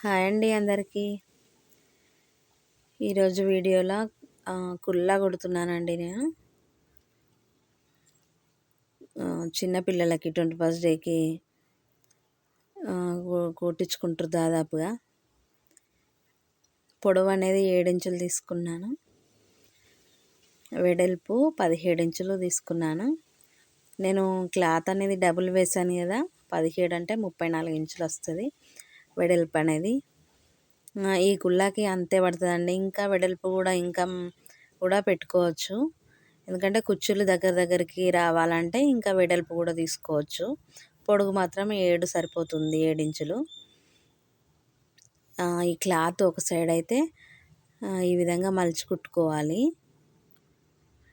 Hi అండి అందరికీ. ఈరోజు వీడియోలో కుల్లా కొడుతున్నానండి నేను. చిన్నపిల్లలకి ట్వంటీ ఫస్ట్ డేకి కొట్టించుకుంటారు దాదాపుగా. పొడవు అనేది ఏడించులు తీసుకున్నాను. వెడల్పు పదిహేడు ఇంచులు తీసుకున్నాను. నేను క్లాత్ అనేది డబుల్ వేసాను కదా పదిహేడు అంటే ముప్పై నాలుగు ఇంచులు వస్తుంది. వెడల్పు అనేది. ఈ కుళ్ళాకి అంతే పడుతుందండి. ఇంకా వెడల్పు కూడా ఇంకా కూడా పెట్టుకోవచ్చు. ఎందుకంటే కుచ్చులు దగ్గర దగ్గరికి రావాలంటే ఇంకా వెడల్పు కూడా తీసుకోవచ్చు. పొడుగు మాత్రం ఏడు సరిపోతుంది ఏడించులు ఈ క్లాత్ ఒక సైడ్ అయితే ఈ విధంగా మలిచి కుట్టుకోవాలి.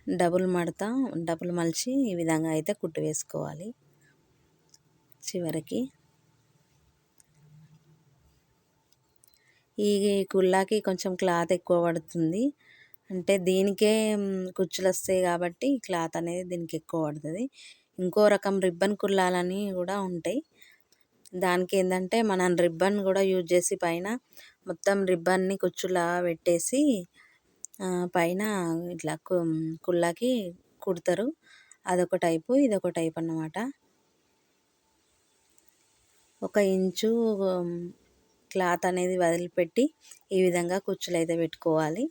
డబుల్ మడత డబుల్ మలిచి ఈ విధంగా అయితే కుట్టు వేసుకోవాలి. చివరికి ఈ కుల్లాకి కొంచెం క్లాత్ ఎక్కువ పడుతుంది. అంటే దీనికే కుచ్చులు వస్తాయి కాబట్టి క్లాత్ అనేది దీనికి ఎక్కువ పడుతుంది. ఇంకో రకం రిబ్బన్ కుల్లాలని కూడా ఉంటాయి. దానికి ఏంటంటే మనం రిబ్బన్ కూడా యూజ్ చేసి పైన మొత్తం రిబ్బన్ని కుచ్చులా పెట్టేసి పైన ఇట్లా కుల్లాకి కుడతారు. అదొక టైపు ఇదొక టైప్ అన్నమాట. ఒక ఇంచు క్లాత్ అనేది వదిలిపెట్టి ఈ విధంగా కుచ్చులు అయితే పెట్టుకోవాలి.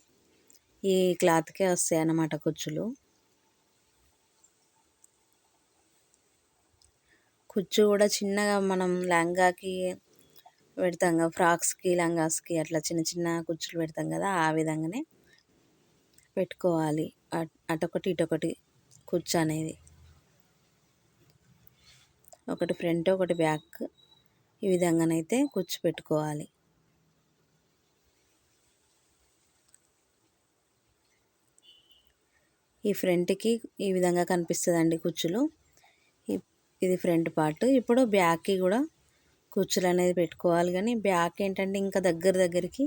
ఈ క్లాత్కే వస్తాయి అన్నమాట కుచ్చులు. కుచ్చు కూడా చిన్నగా మనం లంగాకి పెడతాం కదా ఫ్రాక్స్కి లంగాస్కి అట్లా చిన్న చిన్న కుచ్చులు పెడతాం కదా ఆ విధంగానే పెట్టుకోవాలి. అటొకటి ఇటొకటి కుచ్చు అనేది. ఒకటి ఫ్రంట్ ఒకటి బ్యాక్. ఈ విధంగానైతే కుచ్చు పెట్టుకోవాలి ఈ ఫ్రంట్కి ఈ విధంగా కనిపిస్తుందండి కుచ్చులు. ఇది ఫ్రంట్ పార్ట్. ఇప్పుడు బ్యాక్కి కూడా కుచ్చులు అనేది పెట్టుకోవాలి కానీ బ్యాక్ ఏంటంటే ఇంకా దగ్గర దగ్గరికి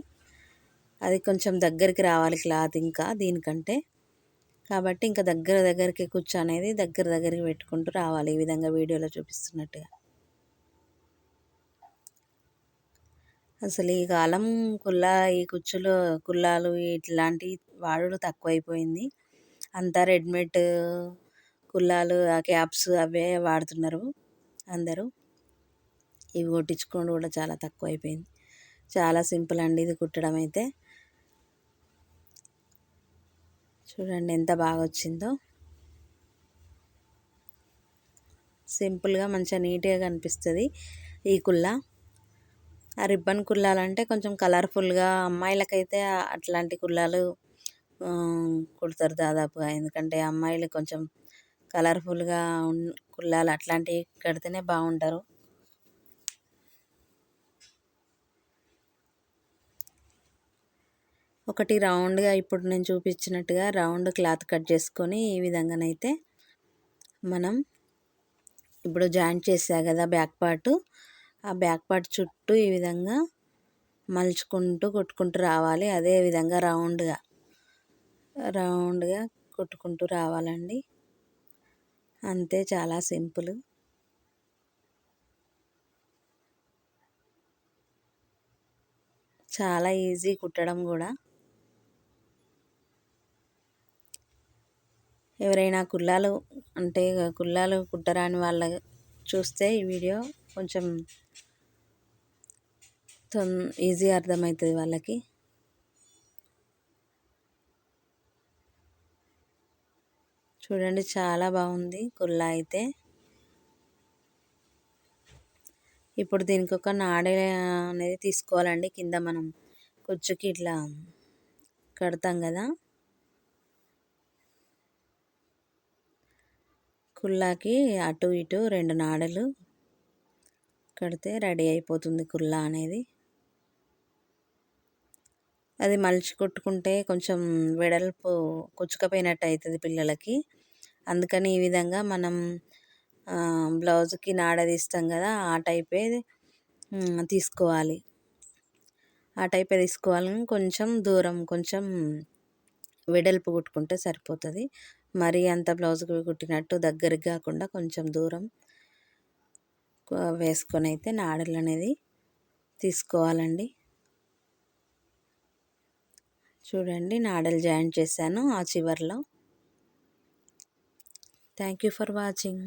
అది కొంచెం దగ్గరికి రావాలి క్లాత్ ఇంకా దీనికంటే. కాబట్టి ఇంకా దగ్గర దగ్గరికి కుచ్చు అనేది దగ్గర దగ్గరికి పెట్టుకుంటూ రావాలి. ఈ విధంగా వీడియోలో చూపిస్తున్నట్టుగా. అసలు ఈ కాలం కుల్లా ఈ కుచ్చులు కుల్లాలు ఇట్లాంటి వాడుడు తక్కువైపోయింది. అంతా రెడీమేడ్ కుల్లాలు ఆ క్యాప్స్ అవే వాడుతున్నారు అందరూ. ఇవి కొట్టించుకోవడం కూడా చాలా తక్కువైపోయింది. చాలా సింపుల్ అండి ఇది కుట్టడం అయితే. చూడండి ఎంత బాగా వచ్చిందో. సింపుల్గా మంచిగా నీట్గా కనిపిస్తుంది ఈ కుల్ల. ఆ రిబ్బన్ కుల్లాలంటే కొంచెం కలర్ఫుల్గా అమ్మాయిలకైతే అట్లాంటి కుల్లాలు కుడతారు దాదాపుగా. ఎందుకంటే అమ్మాయిలు కొంచెం కలర్ఫుల్గా కుల్లాలు అట్లాంటివి కడితేనే బాగుంటారు. ఒకటి రౌండ్గా ఇప్పుడు నేను చూపించినట్టుగా రౌండ్ క్లాత్ కట్ చేసుకొని ఈ విధంగానైతే మనం ఇప్పుడు జాయింట్ చేసా కదా బ్యాక్ పార్ట్. ఆ బ్యాక్ పార్ట్ చుట్టూ ఈ విధంగా మలుచుకుంటూ కొట్టుకుంటూ రావాలి. అదే విధంగా రౌండ్గా రౌండ్గా కొట్టుకుంటూ రావాలండి. అంతే చాలా సింపుల్. చాలా ఈజీ కుట్టడం కూడా. ఎవరైనా కుల్లాలు అంటే కుల్లాలు కుట్టరాని వాళ్ళ చూస్తే ఈ వీడియో కొంచెం ఈజీ అర్థమవుతుంది వాళ్ళకి. చూడండి చాలా బాగుంది కుల్లా అయితే. ఇప్పుడు దీనికి ఒక నాడే అనేది తీసుకోవాలండి. కింద మనం కుచ్చుకి ఇట్లా కడతాం కదా. కుల్లాకి అటు ఇటు రెండు నాడలు కడితే రెడీ అయిపోతుంది కుల్లా అనేది. అది మలిచి కొట్టుకుంటే కొంచెం వెడల్పు కుచ్చుకపోయినట్టు అవుతుంది పిల్లలకి. అందుకని ఈ విధంగా మనం బ్లౌజ్కి నాడ తీస్తాం కదా ఆ టైపే తీసుకోవాలి. ఆ టైపే తీసుకోవాలి. కొంచెం దూరం కొంచెం వెడల్పు కుట్టుకుంటే సరిపోతుంది. మరీ అంత బ్లౌజ్కి కుట్టినట్టు దగ్గరికి కాకుండా కొంచెం దూరం వేసుకొని అయితే నాడలు అనేది తీసుకోవాలండి. చూడండి నాడలు జాయిన్ చేశాను ఆ చివరిలో. Thank you for watching.